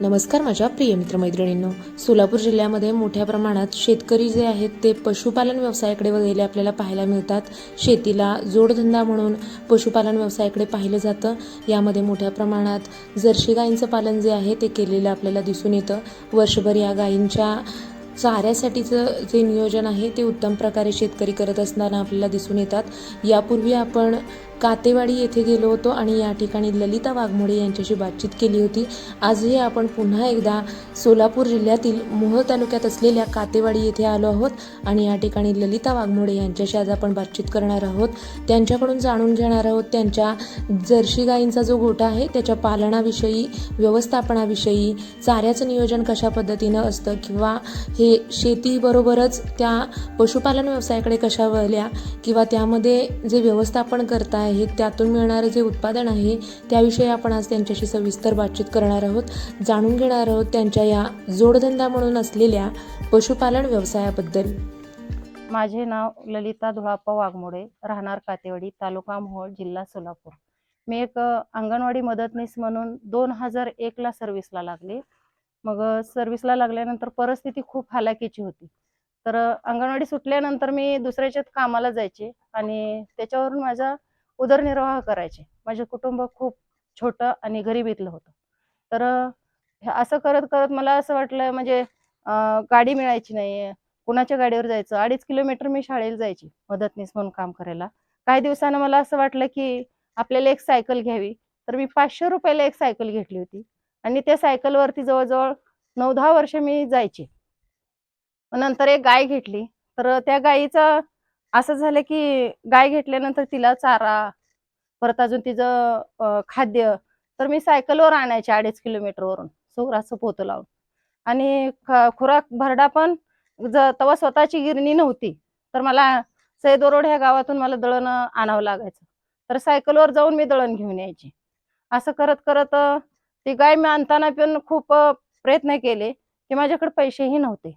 नमस्कार माझ्या प्रिय मित्रमैत्रिणींनो. सोलापूर जिल्ह्यामध्ये मोठ्या प्रमाणात शेतकरी जे आहेत ते पशुपालन व्यवसायाकडे वगैरे आपल्याला पाहायला मिळतात. शेतीला जोडधंदा म्हणून पशुपालन व्यवसायाकडे पाहिलं जातं. यामध्ये मोठ्या प्रमाणात जर्शी गायींचं पालन जे आहे ते केलेलं आपल्याला दिसून येतं. वर्षभर या गायींच्या चाऱ्यासाठीचं जे नियोजन आहे ते उत्तम प्रकारे शेतकरी करत असताना आपल्याला दिसून येतात. यापूर्वी आपण कातेवाडी येथे गेलो होतो आणि या ठिकाणी ललिता वाघमोडे यांच्याशी बातचीत केली होती. आजही आपण पुन्हा एकदा सोलापूर जिल्ह्यातील मोहोळ तालुक्यात असलेल्या कातेवाडी येथे आलो आहोत आणि या ठिकाणी ललिता वाघमोडे यांच्याशी आज आपण बातचीत करणार आहोत. त्यांच्याकडून जाणून घेणार आहोत त्यांच्या जर्शी गायींचा जो गोठा आहे त्याच्या पालनाविषयी व्यवस्थापनाविषयी चाऱ्याचं नियोजन कशा पद्धतीनं असतं किंवा हे हे शेतीबरोबरच त्या पशुपालन व्यवसायाकडे कशा वळल्या किंवा त्यामध्ये जे व्यवस्थापन करता आहेत त्यातून मिळणारं जे उत्पादन आहे त्याविषयी आपण आज त्यांच्याशी सविस्तर बातचीत करणार आहोत. जाणून घेणार आहोत त्यांच्या या जोडधंदा म्हणून असलेल्या पशुपालन व्यवसायाबद्दल. माझे नाव ललिता धुळाप्पा वाघमोडे राहणार कातेवाडी तालुका मोहोळ जिल्हा सोलापूर. मी एक अंगणवाडी मदतनीस म्हणून दोन हजार एकला सर्व्हिसला लागले. मग सर्व्हिसला लागल्यानंतर परिस्थिती खूप हालाकीची होती. तर अंगणवाडी सुटल्यानंतर मी दुसऱ्याच्यात कामाला जायचे आणि त्याच्यावरून माझा उदरनिर्वाह करायचे. माझे कुटुंब खूप छोटं आणि गरिबीतलं होतं. तर असं करत करत मला असं वाटलं म्हणजे गाडी मिळायची नाही कुणाच्या गाडीवर जायचं? अडीच किलोमीटर मी शाळेला जायची मदतनीस म्हणून काम करायला. काही दिवसानं मला असं वाटलं की आपल्याला एक सायकल घ्यावी. तर मी पाचशे रुपयाला एक सायकल घेतली होती. आणि त्या सायकलवरती जवळजवळ नऊ दहा वर्ष मी जायची. नंतर एक गाय घेतली. तर त्या गायीचं असं झालं की गाय घेतल्यानंतर तिला चारा परत अजून तिचं खाद्य तर मी सायकलवर आणायचे अडीच किलोमीटरवरून सोराचं पोतं लावून. आणि ख- खुराक भरडा पण तेव्हा स्वतःची गिरणी नव्हती. तर मला सैदोरोड ह्या गावातून मला दळण आणावं लागायचं. तर सायकलवर जाऊन मी दळण घेऊन यायची. असं करत करत ती गाय मी आणताना पण खूप प्रयत्न केले की माझ्याकडे पैसेही नव्हते.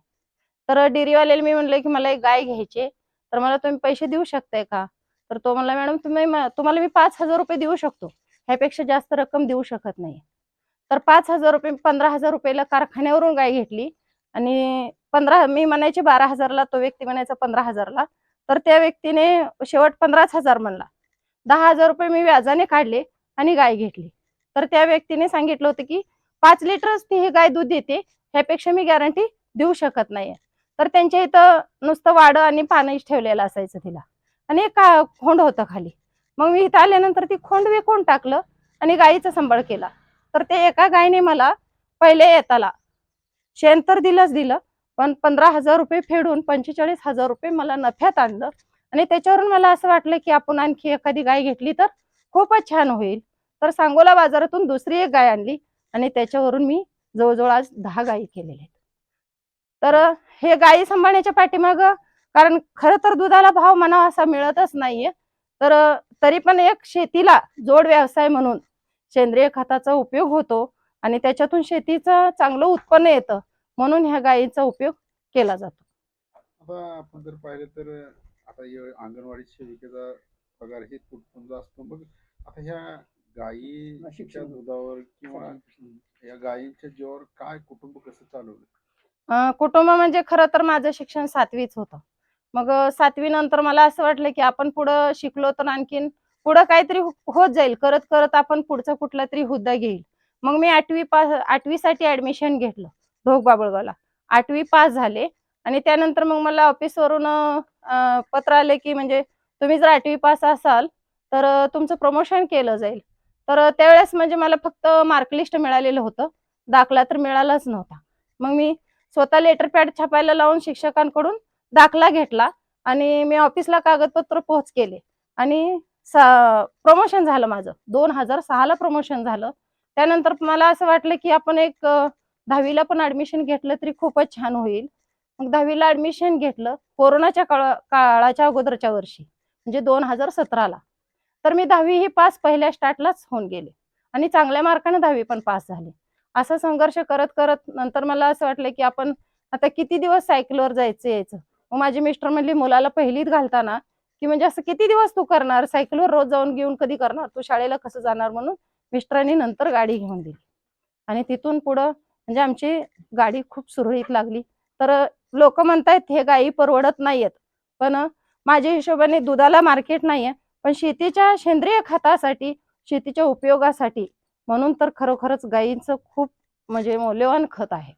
तर डेअरीवाल्याला मी म्हणले की मला एक गाय घ्यायची तर मला तुम्ही पैसे देऊ शकताय का? तर तो म्हणला मॅडम तुम्ही तुम्हाला मी पाच हजार रुपये देऊ शकतो. ह्यापेक्षा जास्त रक्कम देऊ शकत नाही. तर पाच हजार रुपये पंधरा हजार रुपयाला कारखान्यावरून गाय घेतली आणि पंधरा मी म्हणायचे बारा हजारला तो व्यक्ती म्हणायचा पंधरा हजारला. तर त्या व्यक्तीने शेवट पंधराच हजार म्हणला. दहा हजार रुपये मी व्याजाने काढले आणि गाय घेतली. तर त्या व्यक्तीने सांगितलं होतं की पाच लिटरच ती ही गाय दूध देते ह्यापेक्षा मी गॅरंटी देऊ शकत नाहीये. तर त्यांच्या इथं नुसतं वाडं आणि पाणीच ठेवलेलं असायचं तिला. आणि एक का खोंड होतं खाली. मग मी इथं आल्यानंतर ती खोंड विकून टाकलं आणि गायीचा संभाळ केला. तर ते एका गायीने मला पहिले येताला. शेण तर दिलंच दिलं पण पंधरा हजार रुपये फेडून पंचेचाळीस हजार रुपये मला नफ्यात आणलं. आणि त्याच्यावरून मला असं वाटलं की आपण आणखी एखादी गाय घेतली तर खूपच छान होईल. तर सांगोला बाजारातून दुसरी एक गाय आणली आणि त्याच्यावरून मी जवळजवळ आज दहा गायी केलेल्या आहेत. तर हे गायी सांभाळण्याच्या पाठीमाग कारण खर तर दुधाला भाव म्हणावा असा मिळतच नाहीये. तर तरी पण एक शेतीला जोड व्यवसाय म्हणून सेंद्रिय खताचा उपयोग होतो आणि त्याच्यातून शेतीचं चांगलं उत्पन्न येतं म्हणून ह्या गायीचा उपयोग केला जातो. आपण जर पाहिलं तर आता अंगणवाडी सेविकेचा पगार हे असतो. मग आता ह्या गायीच्या शिक्षण. दुधावर किंवा या गायींच्या जीवावर काय कुटुंब कसं चालवलं? अं, कुटुंब म्हणजे खरं तर माझं शिक्षण सातवीच होतं. मग सातवी नंतर मला असं वाटलं की आपण पुढं शिकलो तर आणखीन पुढं काहीतरी हो- होत जाईल. करत करत आपण पुढचा कुठला तरी हुद्दा घेईल. मग मी आठवी पास आठवीसाठी ऍडमिशन घेतलं ढोक बाबळगावला. आठवी पास झाले आणि त्यानंतर मग मला ऑफिसवरून पत्र आले की म्हणजे तुम्ही जर आठवी पास असाल तर अं, तुमचं प्रमोशन केलं जाईल. तर त्यावेळेस म्हणजे मला फक्त मार्कलिस्ट मिळालेलं होतं. दाखला तर मिळालाच नव्हता. मग मी स्वतः लेटर पॅड छापायला लावून शिक्षकांकडून दाखला घेतला आणि मी ऑफिसला कागदपत्र पोहोच केले. आणि प्रमोशन झालं माझं. दोन हजार सहाला प्रमोशन झालं. त्यानंतर मला असं वाटलं की आपण एक दहावीला पण ऍडमिशन घेतलं तरी खूपच छान होईल. मग दहावीला ऍडमिशन घेतलं कोरोनाच्या काळा काळाच्या अगोदरच्या वर्षी. म्हणजे दोन हजार सतराला. तर मी दहावी ही पास पहिल्या स्टार्टलाच होऊन गेले. आणि चांगल्या मार्काने दहावी पण पास झाले. असा संघर्ष करत करत नंतर मला असं वाटलं की आपण आता किती दिवस सायकलवर जायचं यायचं मग माझी मिस्टर म्हणली मुलाला पहिलीत घालताना की म्हणजे असं किती दिवस तू करणार? सायकलवर रोज जाऊन घेऊन कधी करणार? तू शाळेला कसं जाणार? म्हणून मिस्टरांनी नंतर गाडी घेऊन दिली. आणि तिथून पुढं म्हणजे आमची गाडी खूप सुरळीत लागली. तर लोक म्हणतायत हे गायी परवडत नाहीयेत. पण माझ्या हिशोबाने दुधाला मार्केट नाहीये. पण शेतीच्या सेंद्रिय खतासाठी शेतीच्या उपयोगासाठी म्हणून तर खरोखरच गायींचं खूप म्हणजे मौल्यवान खत आहे.